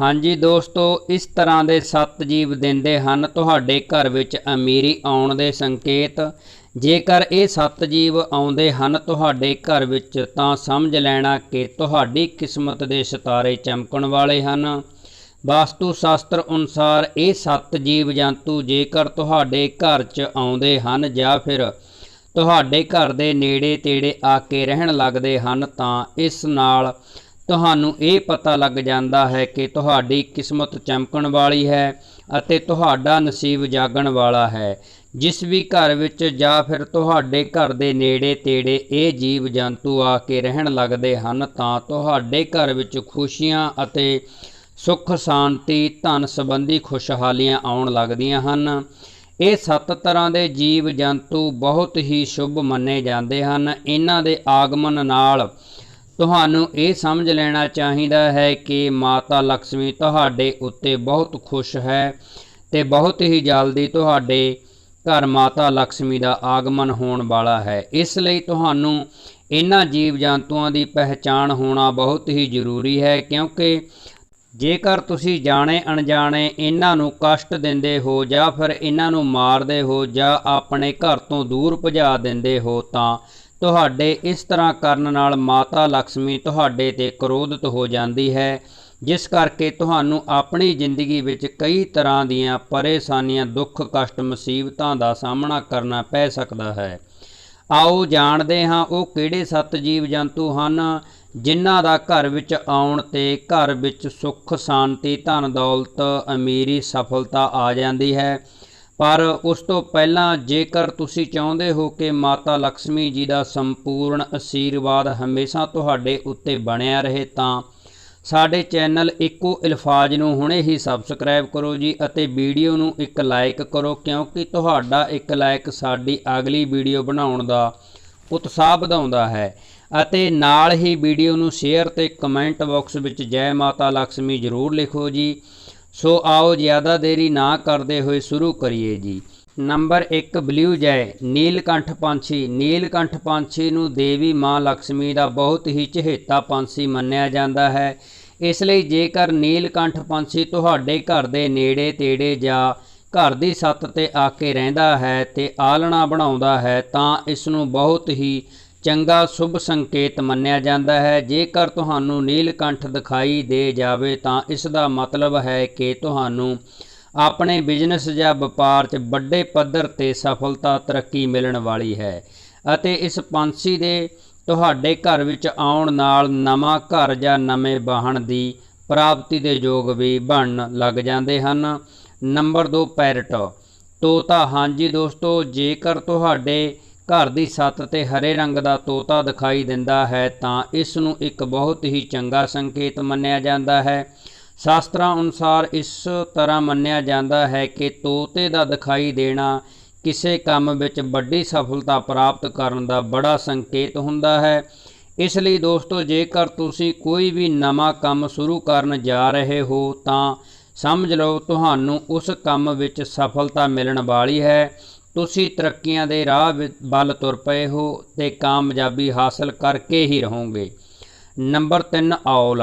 ਹਾਂਜੀ ਦੋਸਤੋ, ਇਸ ਤਰ੍ਹਾਂ ਦੇ ਸੱਤ ਜੀਵ ਦਿੰਦੇ ਹਨ। ਤੁਹਾਡੇ ਘਰ ਵਿੱਚ ਅਮੀਰੀ ਆਉਣ ਦੇ ਸੰਕੇਤ। ਜੇਕਰ ਇਹ ਸੱਤ ਜੀਵ ਆਉਂਦੇ ਹਨ ਤੁਹਾਡੇ ਘਰ ਵਿੱਚ, ਤਾਂ ਸਮਝ ਲੈਣਾ ਕਿ ਤੁਹਾਡੀ ਕਿਸਮਤ ਦੇ ਸਿਤਾਰੇ ਚਮਕਣ ਵਾਲੇ ਹਨ। ਵਾਸਤੂ ਸ਼ਾਸਤਰ ਅਨੁਸਾਰ ਇਹ ਸੱਤ ਜੀਵ ਜੰਤੂ ਜੇਕਰ ਤੁਹਾਡੇ ਘਰ 'ਚ ਆਉਂਦੇ ਹਨ ਜਾਂ ਫਿਰ ਤੁਹਾਡੇ ਘਰ ਦੇ ਨੇੜੇ ਤੇੜੇ ਆ ਕੇ ਰਹਿਣ ਲੱਗਦੇ ਹਨ, ਤਾਂ ਇਸ ਨਾਲ ਤੁਹਾਨੂੰ ਇਹ ਪਤਾ ਲੱਗ ਜਾਂਦਾ ਹੈ ਕਿ ਤੁਹਾਡੀ ਕਿਸਮਤ ਚਮਕਣ ਵਾਲੀ ਹੈ ਅਤੇ ਤੁਹਾਡਾ ਨਸੀਬ ਜਾਗਣ ਵਾਲਾ ਹੈ। ਜਿਸ ਵੀ ਘਰ ਵਿੱਚ ਜਾਂ ਫਿਰ ਤੁਹਾਡੇ ਘਰ ਦੇ ਨੇੜੇ ਤੇੜੇ ਇਹ ਜੀਵ ਜੰਤੂ ਆ ਕੇ ਰਹਿਣ ਲੱਗਦੇ ਹਨ, ਤਾਂ ਤੁਹਾਡੇ ਘਰ ਵਿੱਚ ਖੁਸ਼ੀਆਂ ਅਤੇ ਸੁੱਖ, ਸ਼ਾਂਤੀ, ਧਨ ਸੰਬੰਧੀ ਖੁਸ਼ਹਾਲੀਆਂ ਆਉਣ ਲੱਗਦੀਆਂ ਹਨ। ਇਹ ਸੱਤ ਤਰ੍ਹਾਂ ਦੇ ਜੀਵ ਜੰਤੂ ਬਹੁਤ ਹੀ ਸ਼ੁਭ ਮੰਨੇ ਜਾਂਦੇ ਹਨ। ਇਹਨਾਂ ਦੇ ਆਗਮਨ ਨਾਲ ਤੁਹਾਨੂੰ ਇਹ ਸਮਝ ਲੈਣਾ ਚਾਹੀਦਾ ਹੈ ਕਿ ਮਾਤਾ ਲక్ష్ਮੀ ਤੁਹਾਡੇ ਉੱਤੇ ਬਹੁਤ ਖੁਸ਼ ਹੈ ਤੇ ਬਹੁਤ ਹੀ ਜਲਦੀ ਤੁਹਾਡੇ ਘਰ ਮਾਤਾ ਲక్ష్ਮੀ ਦਾ ਆਗਮਨ ਹੋਣ ਵਾਲਾ ਹੈ। ਇਸ ਲਈ ਤੁਹਾਨੂੰ ਇਹਨਾਂ ਜੀਵ ਜੰਤੂਆਂ ਦੀ ਪਹਿਚਾਣ ਹੋਣਾ ਬਹੁਤ ਹੀ ਜ਼ਰੂਰੀ ਹੈ ਕਿਉਂਕਿ ਜੇਕਰ ਤੁਸੀਂ ਜਾਣੇ ਅਣਜਾਣੇ ਇਹਨਾਂ ਨੂੰ ਕਸ਼ਟ ਦਿੰਦੇ ਹੋ ਜਾਂ ਫਿਰ ਇਹਨਾਂ ਨੂੰ ਮਾਰਦੇ ਹੋ ਜਾਂ ਆਪਣੇ ਘਰ ਤੋਂ ਦੂਰ ਭਜਾ ਦਿੰਦੇ ਹੋ ਤਾਂ ਤੁਹਾਡੇ ਇਸ ਤਰ੍ਹਾਂ ਕਰਨ ਨਾਲ ਮਾਤਾ ਲక్ష్ਮੀ ਤੁਹਾਡੇ ਤੇ ਕ੍ਰੋਧਿਤ ਹੋ ਜਾਂਦੀ ਹੈ, ਜਿਸ ਕਰਕੇ ਤੁਹਾਨੂੰ ਆਪਣੀ ਜ਼ਿੰਦਗੀ ਵਿੱਚ ਕਈ ਤਰ੍ਹਾਂ ਦੀਆਂ ਪਰੇਸ਼ਾਨੀਆਂ, ਦੁੱਖ, ਕਸ਼ਟ, ਮੁਸੀਬਤਾਂ ਦਾ ਸਾਹਮਣਾ ਕਰਨਾ ਪੈ ਸਕਦਾ ਹੈ। ਆਓ ਜਾਣਦੇ ਹਾਂ ਉਹ ਕਿਹੜੇ ਸੱਤ ਜੀਵ ਜੰਤੂ ਹਨ, ਜਿਨ੍ਹਾਂ ਦਾ ਘਰ ਵਿੱਚ ਆਉਣ ਤੇ ਘਰ ਵਿੱਚ ਸੁੱਖ, ਸ਼ਾਂਤੀ ਧਨ ਦੌਲਤ ਅਮੀਰੀ ਸਫਲਤਾ ਆ ਜਾਂਦੀ ਹੈ। ਪਰ ਉਸ ਤੋਂ ਪਹਿਲਾਂ ਜੇਕਰ ਤੁਸੀਂ ਚਾਹੁੰਦੇ ਹੋ ਕਿ ਮਾਤਾ ਲక్ష్ਮੀ ਜੀ ਦਾ ਸੰਪੂਰਨ ਅਸ਼ੀਰਵਾਦ ਹਮੇਸ਼ਾ ਤੁਹਾਡੇ ਉੱਤੇ ਬਣਿਆ ਰਹੇ, ਤਾਂ ਸਾਡੇ ਚੈਨਲ ਇੱਕੋ ਇਲਫਾਜ਼ ਨੂੰ ਹੁਣੇ ਹੀ ਸਬਸਕ੍ਰਾਈਬ ਕਰੋ ਜੀ ਅਤੇ ਵੀਡੀਓ ਨੂੰ ਇੱਕ ਲਾਈਕ ਕਰੋ, ਕਿਉਂਕਿ ਤੁਹਾਡਾ ਇੱਕ ਲਾਈਕ ਸਾਡੀ ਅਗਲੀ ਵੀਡੀਓ ਬਣਾਉਣ ਦਾ ਉਤਸ਼ਾਹ ਵਧਾਉਂਦਾ ਹੈ। ਅਤੇ ਨਾਲ ਹੀ ਵੀਡੀਓ ਨੂੰ ਸ਼ੇਅਰ ਤੇ ਕਮੈਂਟ ਬਾਕਸ ਵਿੱਚ ਜੈ ਮਾਤਾ ਲక్ష్ਮੀ ਜ਼ਰੂਰ ਲਿਖੋ ਜੀ। ਸੋ ਆਓ ਜ਼ਿਆਦਾ ਦੇਰੀ ਨਾ ਕਰਦੇ ਹੋਏ ਸ਼ੁਰੂ ਕਰੀਏ ਜੀ। ਨੰਬਰ 1 ਬਲੂ ਜੈ, ਨੀਲਕੰਠ ਪੰਛੀ। ਨੀਲਕੰਠ ਪੰਛੀ ਨੂੰ ਦੇਵੀ ਮਾਂ ਲక్ష్ਮੀ ਦਾ ਬਹੁਤ ਹੀ ਚਹੇਤਾ ਪੰਛੀ ਮੰਨਿਆ ਜਾਂਦਾ ਹੈ। ਇਸ ਲਈ ਜੇਕਰ ਨੀਲਕੰਠ ਪੰਛੀ ਤੁਹਾਡੇ ਘਰ ਦੇ ਨੇੜੇ ਤੇੜੇ ਜਾਂ ਘਰ ਦੀ ਛੱਤ ਤੇ ਆ ਕੇ ਰਹਿੰਦਾ ਹੈ ਤੇ ਆਲਣਾ ਬਣਾਉਂਦਾ ਹੈ ਤਾਂ ਇਸ ਨੂੰ ਬਹੁਤ ਹੀ ਚੰਗਾ ਸ਼ੁਭ ਸੰਕੇਤ ਮੰਨਿਆ ਜਾਂਦਾ ਹੈ। ਜੇਕਰ ਤੁਹਾਨੂੰ ਨੀਲਕੰਠ ਦਿਖਾਈ ਦੇ ਜਾਵੇ ਤਾਂ ਇਸ ਦਾ ਮਤਲਬ ਹੈ ਕਿ ਤੁਹਾਨੂੰ ਆਪਣੇ ਬਿਜ਼ਨਸ ਜਾਂ ਵਪਾਰ 'ਚ ਵੱਡੇ ਪੱਧਰ ਤੇ ਸਫਲਤਾ, ਤਰੱਕੀ ਮਿਲਣ ਵਾਲੀ ਹੈ ਅਤੇ ਇਸ ਪੰਛੀ ਦੇ ਤੁਹਾਡੇ ਘਰ ਵਿੱਚ ਆਉਣ ਨਾਲ ਨਵਾਂ ਘਰ ਜਾਂ ਨਵੇਂ ਵਾਹਨ ਦੀ ਪ੍ਰਾਪਤੀ ਦੇ ਯੋਗ ਵੀ ਬਣਨ ਲੱਗ ਜਾਂਦੇ ਹਨ। Number 2 parrot. ਤੋਤਾ, ਹਾਂਜੀ ਦੋਸਤੋ, ਜੇਕਰ ਤੁਹਾਡੇ ਘਰ ਦੀ ਛੱਤ ਤੇ ਹਰੇ ਰੰਗ ਦਾ ਤੋਤਾ ਦਿਖਾਈ ਦਿੰਦਾ ਹੈ ਤਾਂ ਇਸ ਨੂੰ ਇੱਕ ਬਹੁਤ ਹੀ ਚੰਗਾ ਸੰਕੇਤ ਮੰਨਿਆ ਜਾਂਦਾ ਹੈ। ਸ਼ਾਸਤਰਾਂ ਅਨੁਸਾਰ ਇਸ ਤਰ੍ਹਾਂ ਮੰਨਿਆ ਜਾਂਦਾ ਹੈ ਕਿ ਤੋਤੇ ਦਾ ਦਿਖਾਈ ਦੇਣਾ ਕਿਸੇ ਕੰਮ ਵਿੱਚ ਵੱਡੀ ਸਫਲਤਾ ਪ੍ਰਾਪਤ ਕਰਨ ਦਾ ਬੜਾ ਸੰਕੇਤ ਹੁੰਦਾ ਹੈ। ਇਸ ਲਈ ਦੋਸਤੋ, ਜੇਕਰ ਤੁਸੀਂ ਕੋਈ ਵੀ ਨਵਾਂ ਕੰਮ ਸ਼ੁਰੂ ਕਰਨ ਜਾ ਰਹੇ ਹੋ ਤਾਂ ਸਮਝ ਲਓ, ਤੁਹਾਨੂੰ ਉਸ ਕੰਮ ਵਿੱਚ ਸਫਲਤਾ ਮਿਲਣ ਵਾਲੀ ਹੈ। ਤੁਸੀਂ ਤਰੱਕੀਆਂ ਦੇ ਰਾਹ ਵੱਲ ਤੁਰ ਪਏ ਹੋ ਤੇ ਕਾਮਯਾਬੀ ਹਾਸਲ ਕਰਕੇ ਹੀ ਰਹੋਗੇ। Number 3 owl.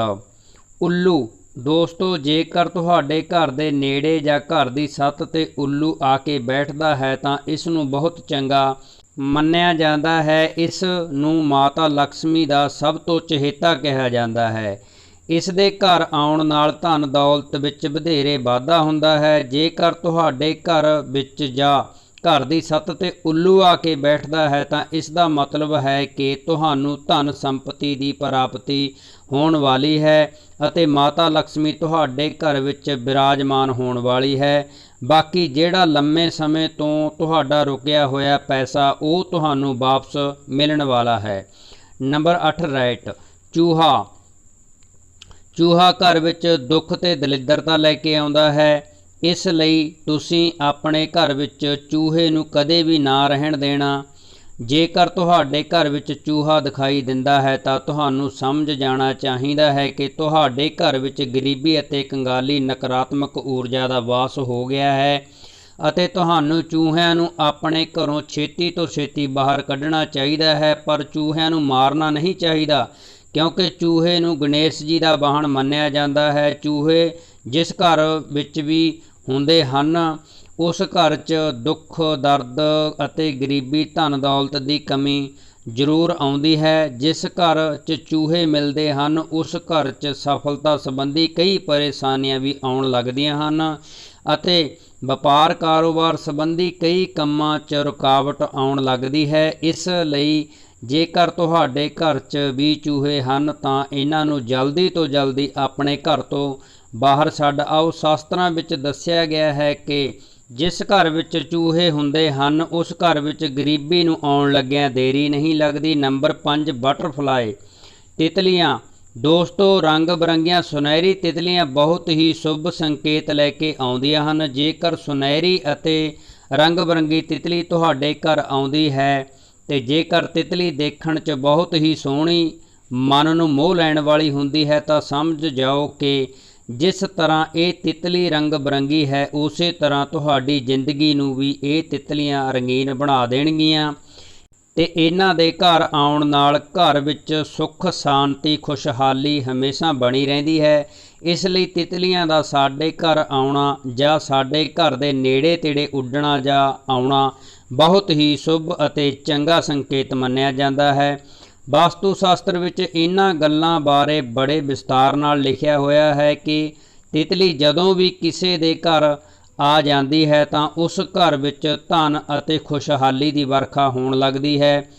ਉੱਲੂ, ਦੋਸਤੋ, ਜੇਕਰ ਤੁਹਾਡੇ ਘਰ ਦੇ ਨੇੜੇ ਜਾਂ ਘਰ ਦੀ ਛੱਤ ਤੇ ਉੱਲੂ ਆ ਕੇ ਬੈਠਦਾ ਹੈ ਤਾਂ ਇਸ ਨੂੰ ਬਹੁਤ ਚੰਗਾ ਮੰਨਿਆ ਜਾਂਦਾ ਹੈ। ਇਸ ਨੂੰ ਮਾਤਾ ਲక్ష్ਮੀ ਦਾ ਸਭ ਤੋਂ ਚਹੇਤਾ ਕਿਹਾ ਜਾਂਦਾ ਹੈ। ਇਸ ਦੇ ਘਰ ਆਉਣ ਨਾਲ ਧਨ ਦੌਲਤ ਵਿੱਚ ਵਧੇਰੇ ਵਾਧਾ ਹੁੰਦਾ ਹੈ। ਜੇਕਰ ਤੁਹਾਡੇ ਘਰ ਵਿੱਚ ਜਾਂ ਘਰ ਦੀ ਛੱਤ ਤੇ ਉੱਲੂ ਆ ਕੇ ਬੈਠਦਾ ਹੈ ਤਾਂ ਇਸ ਦਾ ਮਤਲਬ ਹੈ ਕਿ ਤੁਹਾਨੂੰ ਧਨ ਸੰਪਤੀ ਦੀ ਪ੍ਰਾਪਤੀ ਹੋਣ ਵਾਲੀ ਹੈ ਅਤੇ ਮਾਤਾ ਲక్ష్ਮੀ ਤੁਹਾਡੇ ਘਰ ਵਿੱਚ ਬਿਰਾਜਮਾਨ ਹੋਣ ਵਾਲੀ ਹੈ। ਬਾਕੀ ਜਿਹੜਾ ਲੰਮੇ ਸਮੇਂ ਤੋਂ ਤੁਹਾਡਾ ਰੁਕਿਆ ਹੋਇਆ ਪੈਸਾ, ਉਹ ਤੁਹਾਨੂੰ ਵਾਪਸ ਮਿਲਣ ਵਾਲਾ ਹੈ। ਨੰਬਰ 8 ਰਾਈਟ, ਚੂਹਾ। ਚੂਹਾ ਘਰ ਵਿੱਚ ਦੁੱਖ ਤੇ ਦਲਿੱਦਰਤਾ ਲੈ ਕੇ ਆਉਂਦਾ ਹੈ ਇਸ ਲਈ ਤੁਸੀਂ ਆਪਣੇ ਘਰ ਵਿੱਚ ਚੂਹੇ ਨੂੰ ਕਦੇ ਵੀ ਨਾ ਰਹਿਣ ਦੇਣਾ। ਜੇਕਰ ਤੁਹਾਡੇ ਘਰ ਵਿੱਚ ਚੂਹਾ ਦਿਖਾਈ ਦਿੰਦਾ ਹੈ, ਤਾਂ ਤੁਹਾਨੂੰ ਸਮਝ ਜਾਣਾ ਚਾਹੀਦਾ ਹੈ ਕਿ ਤੁਹਾਡੇ ਘਰ ਵਿੱਚ ਗਰੀਬੀ ਅਤੇ ਕੰਗਾਲੀ ਨਕਾਰਾਤਮਕ ਊਰਜਾ ਦਾ ਵਾਸ ਹੋ ਗਿਆ ਹੈ ਅਤੇ ਤੁਹਾਨੂੰ ਚੂਹਿਆਂ ਨੂੰ ਆਪਣੇ ਘਰੋਂ ਛੇਤੀ ਤੋਂ ਛੇਤੀ ਬਾਹਰ ਕੱਢਣਾ ਚਾਹੀਦਾ ਹੈ, ਪਰ ਚੂਹਿਆਂ ਨੂੰ ਮਾਰਨਾ ਨਹੀਂ ਚਾਹੀਦਾ, ਕਿਉਂਕਿ ਚੂਹੇ ਨੂੰ ਗਣੇਸ਼ ਜੀ ਦਾ ਵਾਹਨ ਮੰਨਿਆ ਜਾਂਦਾ ਹੈ। ਚੂਹੇ ਜਿਸ ਘਰ ਵਿੱਚ ਵੀ ਹੁੰਦੇ ਹਨ। ਉਸ ਘਰ 'ਚ ਦੁੱਖ, ਦਰਦ ਅਤੇ ਗਰੀਬੀ ਧਨ ਦੌਲਤ ਦੀ ਕਮੀ ਜ਼ਰੂਰ ਆਉਂਦੀ ਹੈ। ਜਿਸ ਘਰ 'ਚ ਚੂਹੇ ਮਿਲਦੇ ਹਨ, ਉਸ ਘਰ 'ਚ ਸਫਲਤਾ ਸੰਬੰਧੀ ਕਈ ਪਰੇਸ਼ਾਨੀਆਂ ਵੀ ਆਉਣ ਲੱਗਦੀਆਂ ਹਨ ਅਤੇ ਵਪਾਰ ਕਾਰੋਬਾਰ ਸੰਬੰਧੀ ਕਈ ਕੰਮਾਂ 'ਚ ਰੁਕਾਵਟ ਆਉਣ ਲੱਗਦੀ ਹੈ। ਇਸ ਲਈ ਜੇਕਰ ਤੁਹਾਡੇ ਘਰ 'ਚ ਵੀ ਚੂਹੇ ਹਨ, ਤਾਂ ਇਹਨਾਂ ਨੂੰ ਜਲਦੀ ਤੋਂ ਜਲਦੀ ਆਪਣੇ ਘਰ ਤੋਂ ਬਾਹਰ ਛੱਡ ਆਓ। ਸ਼ਾਸਤਰਾਂ ਵਿੱਚ ਦੱਸਿਆ ਗਿਆ ਹੈ ਕਿ ਜਿਸ ਘਰ ਵਿੱਚ ਚੂਹੇ ਹੁੰਦੇ ਹਨ, ਉਸ ਘਰ ਵਿੱਚ ਗਰੀਬੀ ਨੂੰ ਆਉਣ ਲੱਗਿਆਂ ਦੇਰੀ ਨਹੀਂ ਲੱਗਦੀ। Number 5 butterfly. ਤਿਤਲੀਆਂ। ਦੋਸਤੋ, ਰੰਗ ਬਰੰਗੀਆਂ ਸੁਨਹਿਰੀ ਤਿਤਲੀਆਂ ਬਹੁਤ ਹੀ ਸ਼ੁਭ ਸੰਕੇਤ ਲੈ ਕੇ ਆਉਂਦੀਆਂ ਹਨ। ਜੇਕਰ ਸੁਨਹਿਰੀ ਅਤੇ ਰੰਗ ਬਰੰਗੀ ਤਿਤਲੀ ਤੁਹਾਡੇ ਘਰ ਆਉਂਦੀ ਹੈ ਤੇ ਜੇਕਰ ਤਿਤਲੀ ਦੇਖਣ 'ਚ ਬਹੁਤ ਹੀ ਸੋਹਣੀ, ਮਨ ਨੂੰ ਮੋਹ ਲੈਣ ਵਾਲੀ ਹੁੰਦੀ ਹੈ, ਤਾਂ ਸਮਝ ਜਾਓ ਕਿ ਜਿਸ ਤਰ੍ਹਾਂ ਇਹ ਤਿਤਲੀ ਰੰਗ ਬਰੰਗੀ ਹੈ, ਉਸੇ ਤਰ੍ਹਾਂ ਤੁਹਾਡੀ ਜ਼ਿੰਦਗੀ ਨੂੰ ਵੀ ਇਹ ਤਿਤਲੀਆਂ ਰੰਗੀਨ ਬਣਾ ਦੇਣਗੀਆਂ। ਤੇ ਇਹਨਾਂ ਦੇ ਘਰ ਆਉਣ ਨਾਲ ਘਰ ਵਿੱਚ ਸੁੱਖ, ਸ਼ਾਂਤੀ, ਖੁਸ਼ਹਾਲੀ ਹਮੇਸ਼ਾ ਬਣੀ ਰਹਿੰਦੀ ਹੈ। ਇਸ ਲਈ ਤਿਤਲੀਆਂ ਦਾ ਸਾਡੇ ਘਰ ਆਉਣਾ ਜਾਂ ਸਾਡੇ ਘਰ ਦੇ ਨੇੜੇ ਤੇੜੇ ਉੱਡਣਾ ਜਾਂ ਆਉਣਾ ਬਹੁਤ ਹੀ ਸ਼ੁਭ ਅਤੇ ਚੰਗਾ ਸੰਕੇਤ ਮੰਨਿਆ ਜਾਂਦਾ ਹੈ। ਵਾਸਤੂ ਸ਼ਾਸਤਰ ਵਿੱਚ ਇਹਨਾਂ ਗੱਲਾਂ ਬਾਰੇ ਬੜੇ ਵਿਸਤਾਰ ਨਾਲ ਲਿਖਿਆ ਹੋਇਆ ਹੈ ਕਿ ਤਿਤਲੀ ਜਦੋਂ ਵੀ ਕਿਸੇ ਦੇ ਘਰ ਆ ਜਾਂਦੀ ਹੈ ਤਾਂ ਉਸ ਘਰ ਵਿੱਚ ਧਨ ਅਤੇ ਖੁਸ਼ਹਾਲੀ ਦੀ ਵਰਖਾ ਹੋਣ ਲੱਗਦੀ ਹੈ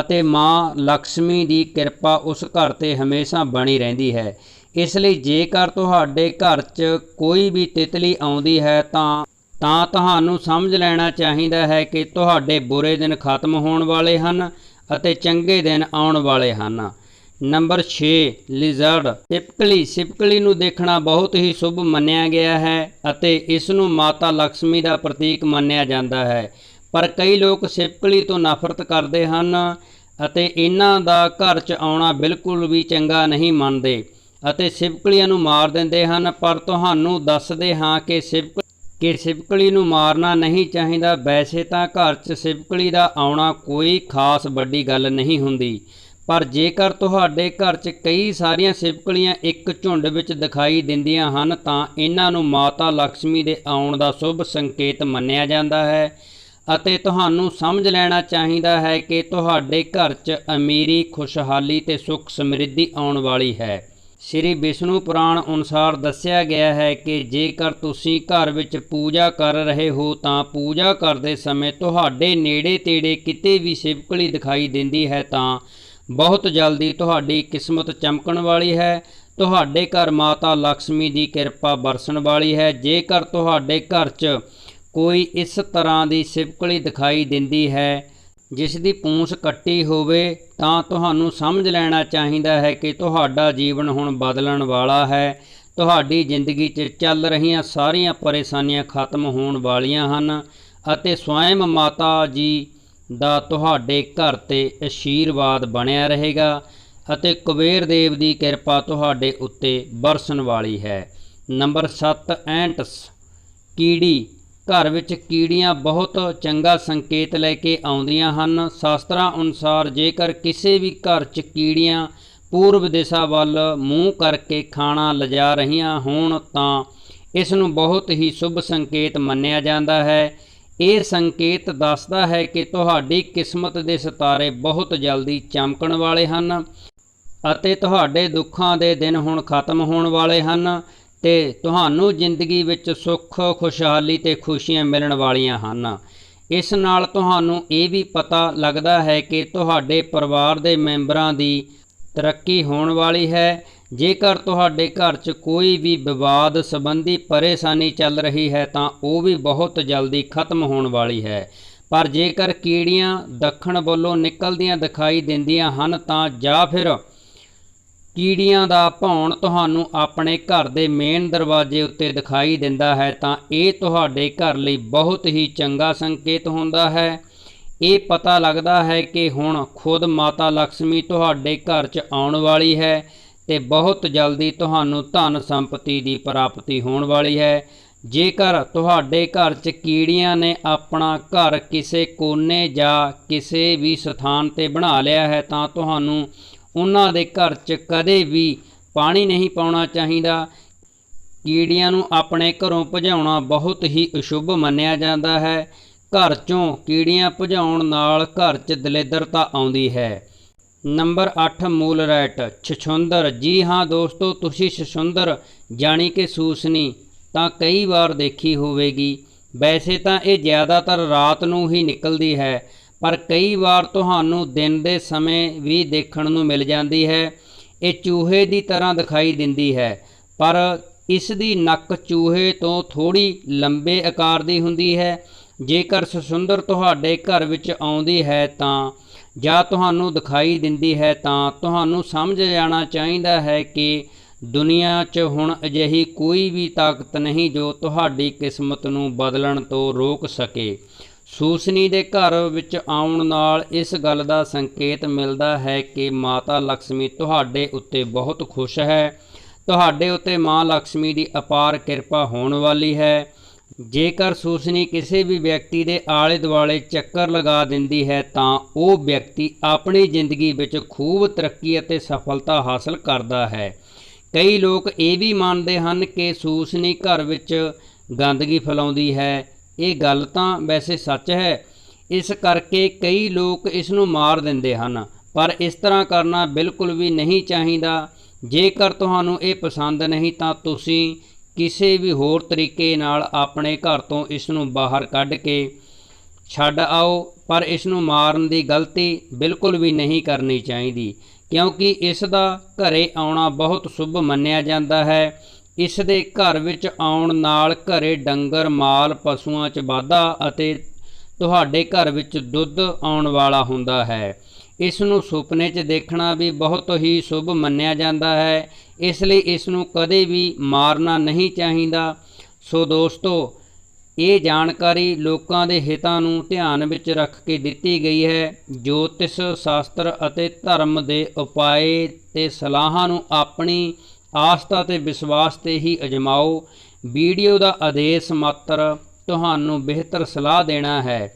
ਅਤੇ ਮਾਂ ਲక్ష్ਮੀ ਦੀ ਕਿਰਪਾ ਉਸ ਘਰ ਤੇ ਹਮੇਸ਼ਾ ਬਣੀ ਰਹਿੰਦੀ ਹੈ। ਇਸ ਲਈ ਜੇਕਰ ਤੁਹਾਡੇ ਘਰ 'ਚ ਕੋਈ ਵੀ ਤਿਤਲੀ ਆਉਂਦੀ ਹੈ ਤਾਂ ਤਾਂ ਤੁਹਾਨੂੰ ਸਮਝ ਲੈਣਾ ਚਾਹੀਦਾ ਹੈ ਕਿ ਤੁਹਾਡੇ ਬੁਰੇ ਦਿਨ ਖਤਮ ਹੋਣ ਵਾਲੇ ਹਨ ਅਤੇ ਚੰਗੇ ਦਿਨ ਆਉਣ ਵਾਲੇ ਹਨ। ਨੰਬਰ 6 ਲਿਜ਼ਰਡ। ਸਿਪਕਲੀ ਸਿਪਕਲੀ ਨੂੰ ਦੇਖਣਾ ਬਹੁਤ ਹੀ ਸ਼ੁਭ ਮੰਨਿਆ ਗਿਆ ਹੈ ਅਤੇ ਇਸ ਨੂੰ ਮਾਤਾ ਲక్ష్ਮੀ ਦਾ ਪ੍ਰਤੀਕ ਮੰਨਿਆ ਜਾਂਦਾ ਹੈ। ਪਰ ਕਈ ਲੋਕ ਸਿਪਕਲੀ ਤੋਂ ਨਫ਼ਰਤ ਕਰਦੇ ਹਨ ਅਤੇ ਇਹਨਾਂ ਦਾ ਘਰ 'ਚ ਆਉਣਾ ਬਿਲਕੁਲ ਵੀ ਚੰਗਾ ਨਹੀਂ ਮੰਨਦੇ ਅਤੇ ਸਿਪਕਲੀਆਂ ਨੂੰ ਮਾਰ ਦਿੰਦੇ ਹਨ। ਪਰ ਤੁਹਾਨੂੰ ਦੱਸਦੇ ਹਾਂ ਕਿ ਸਿਪਕ ਕਿ ਸਿਪਕਲੀ ਨੂੰ ਮਾਰਨਾ ਨਹੀਂ ਚਾਹੀਦਾ, ਵੈਸੇ ਤਾਂ ਘਰ 'ਚ ਸਿਪਕਲੀ ਦਾ ਆਉਣਾ ਕੋਈ ਖਾਸ ਵੱਡੀ ਗੱਲ ਨਹੀਂ ਹੁੰਦੀ। ਪਰ ਜੇਕਰ ਤੁਹਾਡੇ ਘਰ 'ਚ ਕਈ ਸਾਰੀਆਂ ਸਿਪਕਲੀਆਂ ਇੱਕ ਝੁੰਡ ਵਿੱਚ ਦਿਖਾਈ ਦਿੰਦੀਆਂ ਹਨ, ਤਾਂ ਇਹਨਾਂ ਨੂੰ ਮਾਤਾ ਲక్ష్ਮੀ ਦੇ ਆਉਣ ਦਾ ਸ਼ੁਭ ਸੰਕੇਤ ਮੰਨਿਆ ਜਾਂਦਾ ਹੈ ਅਤੇ ਤੁਹਾਨੂੰ ਸਮਝ ਲੈਣਾ ਚਾਹੀਦਾ ਹੈ ਕਿ ਤੁਹਾਡੇ ਘਰ 'ਚ ਅਮੀਰੀ, ਖੁਸ਼ਹਾਲੀ ਤੇ ਸੁੱਖ ਸਮਰਿੱਧੀ ਆਉਣ ਵਾਲੀ ਹੈ। ਸ੍ਰੀ ਵਿਸ਼ਨੂੰ ਪੁਰਾਣ ਅਨੁਸਾਰ ਦੱਸਿਆ ਗਿਆ ਹੈ ਕਿ ਜੇਕਰ ਤੁਸੀਂ ਘਰ ਵਿੱਚ ਪੂਜਾ ਕਰ ਰਹੇ ਹੋ ਤਾਂ ਪੂਜਾ ਕਰਦੇ ਸਮੇਂ ਤੁਹਾਡੇ ਨੇੜੇ ਤੇੜੇ ਕਿਤੇ ਵੀ ਸਿਵਕਲੀ ਦਿਖਾਈ ਦਿੰਦੀ ਹੈ ਤਾਂ ਬਹੁਤ ਜਲਦੀ ਤੁਹਾਡੀ ਕਿਸਮਤ ਚਮਕਣ ਵਾਲੀ ਹੈ। ਤੁਹਾਡੇ ਘਰ ਮਾਤਾ ਲక్ష్ਮੀ ਦੀ ਕਿਰਪਾ ਵਰਸਣ ਵਾਲੀ ਹੈ। ਜੇਕਰ ਤੁਹਾਡੇ ਘਰ 'ਚ ਕੋਈ ਇਸ ਤਰ੍ਹਾਂ ਦੀ ਸ਼ਿਵਕਲੀ ਦਿਖਾਈ ਦਿੰਦੀ ਹੈ ਜਿਸ ਦੀ ਪੂੰਛ ਕੱਟੀ ਹੋਵੇ, ਤਾਂ ਤੁਹਾਨੂੰ ਸਮਝ ਲੈਣਾ ਚਾਹੀਦਾ ਹੈ ਕਿ ਤੁਹਾਡਾ ਜੀਵਨ ਹੁਣ ਬਦਲਣ ਵਾਲਾ ਹੈ। ਤੁਹਾਡੀ ਜ਼ਿੰਦਗੀ 'ਚ ਚੱਲ ਰਹੀਆਂ ਸਾਰੀਆਂ ਪਰੇਸ਼ਾਨੀਆਂ ਖਤਮ ਹੋਣ ਵਾਲੀਆਂ ਹਨ ਅਤੇ ਸਵੈਮ ਮਾਤਾ ਜੀ ਦਾ ਤੁਹਾਡੇ ਘਰ ਤੇ ਅਸ਼ੀਰਵਾਦ ਬਣਿਆ ਰਹੇਗਾ ਅਤੇ ਕੁਬੇਰ ਦੇਵ ਦੀ ਕਿਰਪਾ ਤੁਹਾਡੇ ਉੱਤੇ ਬਰਸਣ ਵਾਲੀ ਹੈ। ਨੰਬਰ 7 ਐਂਟਸ, ਕੀੜੀ। ਘਰ ਵਿੱਚ ਕੀੜੀਆਂ ਬਹੁਤ ਚੰਗਾ ਸੰਕੇਤ ਲੈ ਕੇ ਆਉਂਦੀਆਂ ਹਨ। ਸ਼ਾਸਤਰਾਂ ਅਨੁਸਾਰ ਜੇਕਰ ਕਿਸੇ ਵੀ ਘਰ 'ਚ ਕੀੜੀਆਂ ਪੂਰਬ ਦਿਸ਼ਾ ਵੱਲ ਮੂੰਹ ਕਰਕੇ ਖਾਣਾ ਲਿਜਾ ਰਹੀਆਂ ਹੋਣ ਤਾਂ ਇਸ ਨੂੰ ਬਹੁਤ ਹੀ ਸ਼ੁਭ ਸੰਕੇਤ ਮੰਨਿਆ ਜਾਂਦਾ ਹੈ। ਇਹ ਸੰਕੇਤ ਦੱਸਦਾ ਹੈ ਕਿ ਤੁਹਾਡੀ ਕਿਸਮਤ ਦੇ ਸਿਤਾਰੇ ਬਹੁਤ ਜਲਦੀ ਚਮਕਣ ਵਾਲੇ ਹਨ ਅਤੇ ਤੁਹਾਡੇ ਦੁੱਖਾਂ ਦੇ ਦਿਨ ਹੁਣ ਖਤਮ ਹੋਣ ਵਾਲੇ ਹਨ। ਤੇ ਤੁਹਾਨੂੰ ਜ਼ਿੰਦਗੀ ਵਿੱਚ ਸੁੱਖ, ਖੁਸ਼ਹਾਲੀ ਤੇ ਖੁਸ਼ੀਆਂ ਮਿਲਣ ਵਾਲੀਆਂ ਹਨ। ਇਸ ਨਾਲ ਤੁਹਾਨੂੰ ਇਹ ਵੀ ਪਤਾ ਲੱਗਦਾ ਹੈ ਕਿ ਤੁਹਾਡੇ ਪਰਿਵਾਰ ਦੇ ਮੈਂਬਰਾਂ ਦੀ ਤਰੱਕੀ ਹੋਣ ਵਾਲੀ ਹੈ। ਜੇਕਰ ਤੁਹਾਡੇ ਘਰ 'ਚ ਕੋਈ ਵੀ ਵਿਵਾਦ ਸੰਬੰਧੀ ਪਰੇਸ਼ਾਨੀ ਚੱਲ ਰਹੀ ਹੈ, ਤਾਂ ਉਹ ਵੀ ਬਹੁਤ ਜਲਦੀ ਖਤਮ ਹੋਣ ਵਾਲੀ ਹੈ। ਪਰ ਜੇਕਰ ਕੀੜੀਆਂ ਦੱਖਣ ਵੱਲੋਂ ਨਿਕਲਦੀਆਂ ਦਿਖਾਈ ਦਿੰਦੀਆਂ ਹਨ, ਤਾਂ ਜਾਂ ਫਿਰ ਕੀੜੀਆਂ ਦਾ ਭੌਣ ਤੁਹਾਨੂੰ ਆਪਣੇ ਘਰ ਦੇ ਮੇਨ ਦਰਵਾਜ਼ੇ ਉੱਤੇ ਦਿਖਾਈ ਦਿੰਦਾ ਹੈ, ਤਾਂ ਇਹ ਤੁਹਾਡੇ ਘਰ ਲਈ ਬਹੁਤ ਹੀ ਚੰਗਾ ਸੰਕੇਤ ਹੁੰਦਾ ਹੈ। ਇਹ ਪਤਾ ਲੱਗਦਾ ਹੈ ਕਿ ਹੁਣ ਖੁਦ ਮਾਤਾ ਲక్ష్ਮੀ ਤੁਹਾਡੇ ਘਰ 'ਚ ਆਉਣ ਵਾਲੀ ਹੈ ਤੇ ਬਹੁਤ ਜਲਦੀ ਤੁਹਾਨੂੰ ਧਨ ਸੰਪਤੀ ਦੀ ਪ੍ਰਾਪਤੀ ਹੋਣ ਵਾਲੀ ਹੈ। ਜੇਕਰ ਤੁਹਾਡੇ ਘਰ 'ਚ ਕੀੜੀਆਂ ਨੇ ਆਪਣਾ ਘਰ ਕਿਸੇ ਕੋਨੇ ਜਾਂ ਕਿਸੇ ਵੀ ਸਥਾਨ ਤੇ ਬਣਾ ਲਿਆ ਹੈ, ਤਾਂ ਤੁਹਾਨੂੰ ਉਹਨਾਂ ਦੇ ਘਰ 'ਚ ਕਦੇ ਵੀ ਪਾਣੀ ਨਹੀਂ ਪਾਉਣਾ ਚਾਹੀਦਾ। ਕੀੜੀਆਂ ਨੂੰ ਆਪਣੇ ਘਰੋਂ ਭਜਾਉਣਾ ਬਹੁਤ ਹੀ ਅਸ਼ੁਭ ਮੰਨਿਆ ਜਾਂਦਾ ਹੈ। ਘਰ 'ਚੋਂ ਕੀੜੀਆਂ ਭਜਾਉਣ ਨਾਲ ਘਰ 'ਚ ਦਲੇਦਰਤਾ ਆਉਂਦੀ ਹੈ। ਨੰਬਰ 8 ਮੂਲ ਰੈਟ, ਛਛੁੰਦਰ। ਜੀ ਹਾਂ ਦੋਸਤੋ, ਤੁਸੀਂ ਛਛੁੰਦਰ ਜਾਣੀ ਕਿ ਸੂਸਨੀ ਤਾਂ ਕਈ ਵਾਰ ਦੇਖੀ ਹੋਵੇਗੀ। ਵੈਸੇ ਤਾਂ ਇਹ ਜ਼ਿਆਦਾਤਰ ਰਾਤ ਨੂੰ ਹੀ ਨਿਕਲਦੀ ਹੈ। ਪਰ ਕਈ ਵਾਰ ਤੁਹਾਨੂੰ ਦਿਨ ਦੇ ਸਮੇਂ ਵੀ ਦੇਖਣ ਨੂੰ ਮਿਲ ਜਾਂਦੀ ਹੈ। ਇਹ ਚੂਹੇ ਦੀ ਤਰ੍ਹਾਂ ਦਿਖਾਈ ਦਿੰਦੀ ਹੈ, ਪਰ ਇਸ ਦੀ ਨੱਕ ਚੂਹੇ ਤੋਂ ਥੋੜੀ ਲੰਬੇ ਆਕਾਰ ਦੀ ਹੁੰਦੀ ਹੈ। ਜੇਕਰ ਸੁੰਦਰ ਤੁਹਾਡੇ ਘਰ ਵਿੱਚ ਆਉਂਦੀ ਹੈ ਤਾਂ, ਜਾਂ ਤੁਹਾਨੂੰ ਦਿਖਾਈ ਦਿੰਦੀ ਹੈ ਤਾਂ, ਤੁਹਾਨੂੰ ਸਮਝ ਜਾਣਾ ਚਾਹੀਦਾ ਹੈ ਕਿ ਦੁਨੀਆ 'ਚ ਹੁਣ ਅਜਿਹੀ ਕੋਈ ਵੀ ਤਾਕਤ ਨਹੀਂ ਜੋ ਤੁਹਾਡੀ ਕਿਸਮਤ ਨੂੰ ਬਦਲਣ ਤੋਂ ਰੋਕ ਸਕੇ। ਸੂਸਨੀ ਦੇ ਘਰ ਵਿੱਚ ਆਉਣ ਨਾਲ ਇਸ ਗੱਲ ਦਾ ਸੰਕੇਤ ਮਿਲਦਾ ਹੈ ਕਿ ਮਾਤਾ ਲక్ష్ਮੀ ਤੁਹਾਡੇ ਉੱਤੇ ਬਹੁਤ ਖੁਸ਼ ਹੈ। ਤੁਹਾਡੇ ਉੱਤੇ ਮਾਂ ਲక్ష్ਮੀ ਦੀ ਅਪਾਰ ਕਿਰਪਾ ਹੋਣ ਵਾਲੀ ਹੈ। ਜੇਕਰ ਸੂਸਨੀ ਕਿਸੇ ਵੀ ਵਿਅਕਤੀ ਦੇ ਆਲੇ ਦੁਆਲੇ ਚੱਕਰ ਲਗਾ ਦਿੰਦੀ ਹੈ, ਤਾਂ ਉਹ ਵਿਅਕਤੀ ਆਪਣੀ ਜ਼ਿੰਦਗੀ ਵਿੱਚ ਖੂਬ ਤਰੱਕੀ ਅਤੇ ਸਫਲਤਾ ਹਾਸਲ ਕਰਦਾ ਹੈ। ਕਈ ਲੋਕ ਇਹ ਵੀ ਮੰਨਦੇ ਹਨ ਕਿ ਸੂਸਨੀ ਘਰ ਵਿੱਚ ਗੰਦਗੀ ਫੈਲਾਉਂਦੀ ਹੈ। ਇਹ ਗੱਲ ਤਾਂ ਵੈਸੇ ਸੱਚ ਹੈ। ਇਸ ਕਰਕੇ ਕਈ ਲੋਕ ਇਸ ਨੂੰ ਮਾਰ ਦਿੰਦੇ ਹਨ। ਪਰ ਇਸ ਤਰ੍ਹਾਂ ਕਰਨਾ ਬਿਲਕੁਲ ਵੀ ਨਹੀਂ ਚਾਹੀਦਾ। ਜੇਕਰ ਤੁਹਾਨੂੰ ਇਹ ਪਸੰਦ ਨਹੀਂ ਤਾਂ ਤੁਸੀਂ ਕਿਸੇ ਵੀ ਹੋਰ ਤਰੀਕੇ ਨਾਲ ਆਪਣੇ ਘਰ ਤੋਂ ਇਸ ਨੂੰ ਬਾਹਰ ਕੱਢ ਕੇ ਛੱਡ ਆਓ। ਪਰ ਇਸ ਨੂੰ ਮਾਰਨ ਦੀ ਗਲਤੀ ਬਿਲਕੁਲ ਵੀ ਨਹੀਂ ਕਰਨੀ ਚਾਹੀਦੀ। ਕਿਉਂਕਿ ਇਸ ਦਾ ਘਰੇ ਆਉਣਾ ਬਹੁਤ ਸ਼ੁਭ ਮੰਨਿਆ ਜਾਂਦਾ ਹੈ। ਇਸ ਦੇ ਘਰ ਵਿੱਚ ਆਉਣ ਨਾਲ ਘਰੇ ਡੰਗਰ, ਮਾਲ, ਪਸ਼ੂਆਂ 'ਚ ਵਾਧਾ ਅਤੇ ਤੁਹਾਡੇ ਘਰ ਵਿੱਚ ਦੁੱਧ ਆਉਣ ਵਾਲਾ ਹੁੰਦਾ ਹੈ। ਇਸ ਨੂੰ ਸੁਪਨੇ 'ਚ ਦੇਖਣਾ ਵੀ ਬਹੁਤ ਹੀ ਸ਼ੁਭ ਮੰਨਿਆ ਜਾਂਦਾ ਹੈ। ਇਸ ਲਈ ਇਸ ਨੂੰ ਕਦੇ ਵੀ ਮਾਰਨਾ ਨਹੀਂ ਚਾਹੀਦਾ। ਸੋ ਦੋਸਤੋ, ਇਹ ਜਾਣਕਾਰੀ ਲੋਕਾਂ ਦੇ ਹਿੱਤਾਂ ਨੂੰ ਧਿਆਨ ਵਿੱਚ ਰੱਖ ਕੇ ਦਿੱਤੀ ਗਈ ਹੈ। ਜੋਤਿਸ਼ ਸ਼ਾਸਤਰ ਅਤੇ ਧਰਮ ਦੇ ਉਪਾਏ ਤੇ ਸਲਾਹਾਂ ਨੂੰ ਆਪਣੀ ਆਸਥਾ ਤੇ ਵਿਸ਼ਵਾਸ ਤੇ ਹੀ ਅਜਮਾਓ। ਵੀਡੀਓ ਦਾ ਆਦੇਸ਼ ਮਾਤਰ ਤੁਹਾਨੂੰ ਬਿਹਤਰ ਸਲਾਹ ਦੇਣਾ ਹੈ।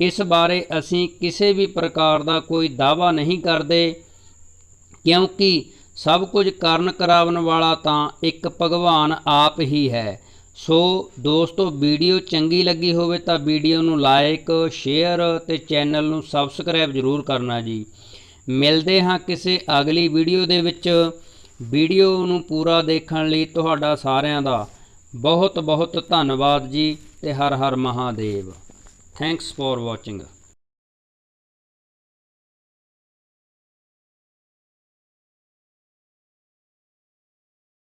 ਇਸ ਬਾਰੇ ਅਸੀਂ ਕਿਸੇ ਵੀ ਪ੍ਰਕਾਰ ਦਾ ਕੋਈ ਦਾਅਵਾ ਨਹੀਂ ਕਰਦੇ, ਕਿਉਂਕਿ ਸਭ ਕੁਝ ਕਰਨ ਕਰਾਉਣ ਵਾਲਾ ਤਾਂ ਇੱਕ ਭਗਵਾਨ ਆਪ ਹੀ ਹੈ। ਸੋ ਦੋਸਤੋ, ਵੀਡੀਓ ਚੰਗੀ ਲੱਗੀ ਹੋਵੇ ਤਾਂ ਵੀਡੀਓ ਨੂੰ ਲਾਈਕ ਸ਼ੇਅਰ ਤੇ ਚੈਨਲ ਨੂੰ ਸਬਸਕ੍ਰਾਈਬ ਜ਼ਰੂਰ ਕਰਨਾ ਜੀ। ਮਿਲਦੇ ਹਾਂ ਕਿਸੇ ਅਗਲੀ ਵੀਡੀਓ ਦੇ ਵਿੱਚ। ਵੀਡੀਓ ਨੂੰ ਪੂਰਾ ਦੇਖਣ ਲਈ ਤੁਹਾਡਾ ਸਾਰਿਆਂ ਦਾ ਬਹੁਤ ਬਹੁਤ ਧੰਨਵਾਦ ਜੀ ਤੇ ਹਰ ਹਰ ਮਹਾਦੇਵ। Thanks for watching